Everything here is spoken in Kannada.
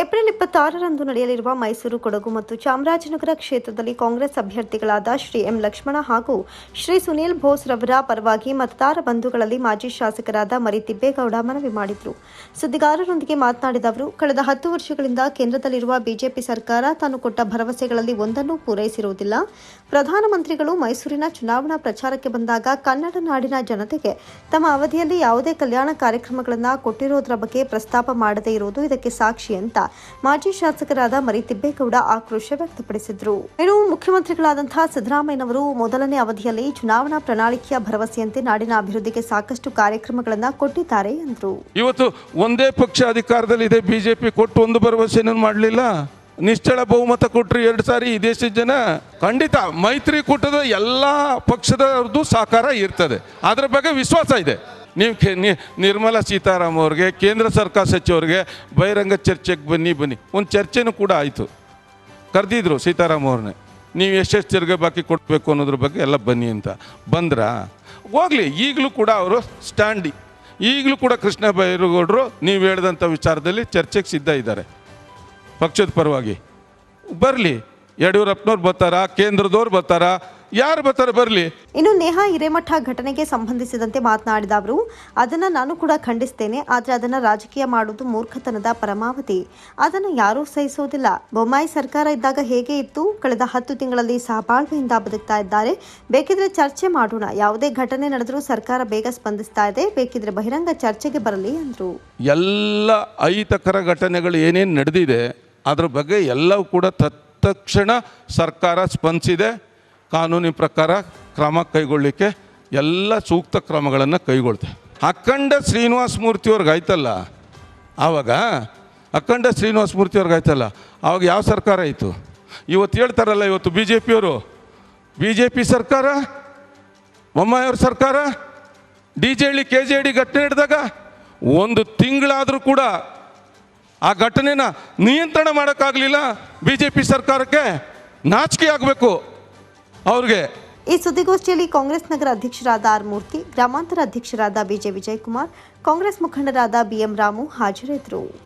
ಏಪ್ರಿಲ್ ಇಪ್ಪತ್ತಾರರಂದು ನಡೆಯಲಿರುವ ಮೈಸೂರು, ಕೊಡಗು ಮತ್ತು ಚಾಮರಾಜನಗರ ಕ್ಷೇತ್ರದಲ್ಲಿ ಕಾಂಗ್ರೆಸ್ ಅಭ್ಯರ್ಥಿಗಳಾದ ಶ್ರೀ ಎಂ ಲಕ್ಷ್ಮಣ ಹಾಗೂ ಶ್ರೀ ಸುನೀಲ್ ಬೋಸ್ ರವರ ಪರವಾಗಿ ಮತದಾರ ಬಂಧುಗಳಲ್ಲಿ ಮಾಜಿ ಶಾಸಕರಾದ ಮರಿ ತಿಬ್ಬೇಗೌಡ ಮನವಿ ಮಾಡಿದರು. ಸುದ್ದಿಗಾರರೊಂದಿಗೆ ಮಾತನಾಡಿದ ಅವರು, ಕಳೆದ ಹತ್ತು ವರ್ಷಗಳಿಂದ ಕೇಂದ್ರದಲ್ಲಿರುವ ಬಿಜೆಪಿ ಸರ್ಕಾರ ತಾನು ಕೊಟ್ಟ ಭರವಸೆಗಳಲ್ಲಿ ಒಂದನ್ನೂ ಪೂರೈಸಿರುವುದಿಲ್ಲ. ಪ್ರಧಾನಮಂತ್ರಿಗಳು ಮೈಸೂರಿನ ಚುನಾವಣಾ ಪ್ರಚಾರಕ್ಕೆ ಬಂದಾಗ ಕನ್ನಡ ನಾಡಿನ ಜನತೆಗೆ ತಮ್ಮ ಅವಧಿಯಲ್ಲಿ ಯಾವುದೇ ಕಲ್ಯಾಣ ಕಾರ್ಯಕ್ರಮಗಳನ್ನು ಕೊಟ್ಟಿರೋದ್ರ ಬಗ್ಗೆ ಪ್ರಸ್ತಾಪ ಮಾಡದೇ ಇರುವುದು ಇದಕ್ಕೆ ಸಾಕ್ಷಿ ಅಂತ ಮಾಜಿ ಶಾಸಕರಾದ ಮರಿ ತಿಬ್ಬೇಗೌಡ ಆಕ್ರೋಶ ವ್ಯಕ್ತಪಡಿಸಿದರು. ಇನ್ನು ಮುಖ್ಯಮಂತ್ರಿಗಳಾದಂತಹ ಸಿದ್ದರಾಮಯ್ಯನವರು ಮೊದಲನೇ ಅವಧಿಯಲ್ಲಿ ಚುನಾವಣಾ ಪ್ರಣಾಳಿಕೆಯ ಭರವಸೆಯಂತೆ ನಾಡಿನ ಅಭಿವೃದ್ಧಿಗೆ ಸಾಕಷ್ಟು ಕಾರ್ಯಕ್ರಮಗಳನ್ನು ಕೊಟ್ಟಿದ್ದಾರೆ ಎಂದರು. ಇವತ್ತು ಒಂದೇ ಪಕ್ಷ ಅಧಿಕಾರದಲ್ಲಿದೆ ಇದೆ, ಬಿಜೆಪಿ ಕೊಟ್ಟು ಒಂದು ಭರವಸೆಯನ್ನು ಮಾಡಲಿಲ್ಲ. ನಿಶ್ಚಳ ಬಹುಮತ ಕೊಟ್ಟರು ಎರಡು ಸಾರಿ ಈ ದೇಶದ ಜನ. ಖಂಡಿತ ಮೈತ್ರಿಕೂಟದ ಎಲ್ಲ ಪಕ್ಷದವ್ರದ್ದು ಸಹಕಾರ ಇರ್ತದೆ. ಅದರ ಬಗ್ಗೆ ವಿಶ್ವಾಸ ಇದೆ. ನೀವು ಕೆ ನಿರ್ಮಲಾ ಸೀತಾರಾಮ್ ಅವ್ರಿಗೆ, ಕೇಂದ್ರ ಸರ್ಕಾರ ಸಚಿವರಿಗೆ ಬಹಿರಂಗ ಚರ್ಚೆಗೆ ಬನ್ನಿ ಬನ್ನಿ. ಒಂದು ಚರ್ಚೆನೂ ಕೂಡ ಆಯಿತು. ಕರೆದಿದ್ರು ಸೀತಾರಾಮ್ ಅವ್ರನ್ನೇ ನೀವು ಎಷ್ಟೆಷ್ಟು ತೆರಿಗೆ ಬಾಕಿ ಕೊಡಬೇಕು ಅನ್ನೋದ್ರ ಬಗ್ಗೆ ಎಲ್ಲ ಬನ್ನಿ ಅಂತ. ಬಂದ್ರ, ಹೋಗಲಿ, ಈಗಲೂ ಕೂಡ ಅವರು ಸ್ಟ್ಯಾಂಡಿ. ಈಗಲೂ ಕೂಡ ಕೃಷ್ಣ ಬೈರೇಗೌಡರು ನೀವು ಹೇಳಿದಂಥ ವಿಚಾರದಲ್ಲಿ ಚರ್ಚೆಗೆ ಸಿದ್ಧ ಇದ್ದಾರೆ. ಪಕ್ಷದ ಪರವಾಗಿ. ಬರಲಿ, ಯಡಿಯೂರಪ್ಪನವ್ರು ಬರ್ತಾರಾ, ಕೇಂದ್ರದವ್ರು ಬರ್ತಾರಾ ಯಾರು ಬರ್ತಾರೆ ಬರಲಿ. ಇನ್ನು ನೇಹಾ ಹಿರೇಮಠ ಘಟನೆಗೆ ಸಂಬಂಧಿಸಿದಂತೆ ಮಾತನಾಡಿದ ಅವರು ಅದನ್ನು ನಾನು ಕೂಡ ಖಂಡಿಸ್ತೇನೆ ಆದರೆ ಅದನ್ನು ರಾಜಕೀಯ ಮಾಡುವುದು ಮೂರ್ಖತನದ ಪರಮಾವಧಿ. ಅದನ್ನು ಯಾರೂ ಸಹಿಸೋದಿಲ್ಲ. ಬೊಮ್ಮಾಯಿ ಸರ್ಕಾರ ಇದ್ದಾಗ ಹೇಗೆ ಇತ್ತು? ಕಳೆದ ಹತ್ತು ತಿಂಗಳಲ್ಲಿ ಸಹಬಾಳ್ವೆಯಿಂದ ಬದುಕ್ತಾ ಇದ್ದಾರೆ. ಬೇಕಿದ್ರೆ ಚರ್ಚೆ ಮಾಡೋಣ. ಯಾವುದೇ ಘಟನೆ ನಡೆದರೂ ಸರ್ಕಾರ ಬೇಗ ಸ್ಪಂದಿಸ್ತಾ ಇದೆ. ಬೇಕಿದ್ರೆ ಬಹಿರಂಗ ಚರ್ಚೆಗೆ ಬರಲಿ ಅಂದ್ರು. ಎಲ್ಲ ಅಹಿತಕರ ಘಟನೆಗಳು ಏನೇನು ನಡೆದಿದೆ ಅದ್ರ ಬಗ್ಗೆ ಎಲ್ಲವೂ ಕೂಡ ತತ್ಕ್ಷಣ ಸರ್ಕಾರ ಸ್ಪಂದಿಸಿದೆ. ಕಾನೂನಿನ ಪ್ರಕಾರ ಕ್ರಮ ಕೈಗೊಳ್ಳಲಿಕ್ಕೆ ಎಲ್ಲ ಸೂಕ್ತ ಕ್ರಮಗಳನ್ನು ಕೈಗೊಳ್ತೆ ಅಖಂಡ ಶ್ರೀನಿವಾಸ ಮೂರ್ತಿಯವ್ರಿಗೆ ಆಯ್ತಲ್ಲ? ಆವಾಗ ಅಖಂಡ ಶ್ರೀನಿವಾಸ ಮೂರ್ತಿಯವ್ರಿಗೆ ಆಯ್ತಲ್ಲ? ಆವಾಗ ಯಾವ ಸರ್ಕಾರ ಇತ್ತು? ಇವತ್ತು ಹೇಳ್ತಾರಲ್ಲ ಇವತ್ತು ಬಿ ಜೆ ಪಿಯವರು ಬಿ ಜೆ ಪಿ ಸರ್ಕಾರ? ಬೊಮ್ಮಾಯಿಯವ್ರ ಸರ್ಕಾರ? D J Halli K J D ಘಟನೆ ಹಿಡಿದಾಗ ಒಂದು ತಿಂಗಳಾದರೂ ಕೂಡ ಆ ಘಟನೆನ ನಿಯಂತ್ರಣ ಮಾಡೋಕ್ಕಾಗಲಿಲ್ಲ ಬಿ ಜೆ ಪಿ ಸರ್ಕಾರಕ್ಕೆ. ನಾಚಿಕೆ ಆಗಬೇಕು. ಅವ್ರಿಗೆ. ಈ ಸುದ್ದಿಗೋಷ್ಠಿಯಲ್ಲಿ ಕಾಂಗ್ರೆಸ್ ನಗರ ಅಧ್ಯಕ್ಷರಾದ ಆರ್ ಮೂರ್ತಿ, ಗ್ರಾಮಾಂತರ ಅಧ್ಯಕ್ಷರಾದ ಬಿಜೆ ವಿಜಯಕುಮಾರ್, ಕಾಂಗ್ರೆಸ್ ಮುಖಂಡರಾದ ಬಿಎಂ ರಾಮು ಹಾಜರಿದ್ದರು.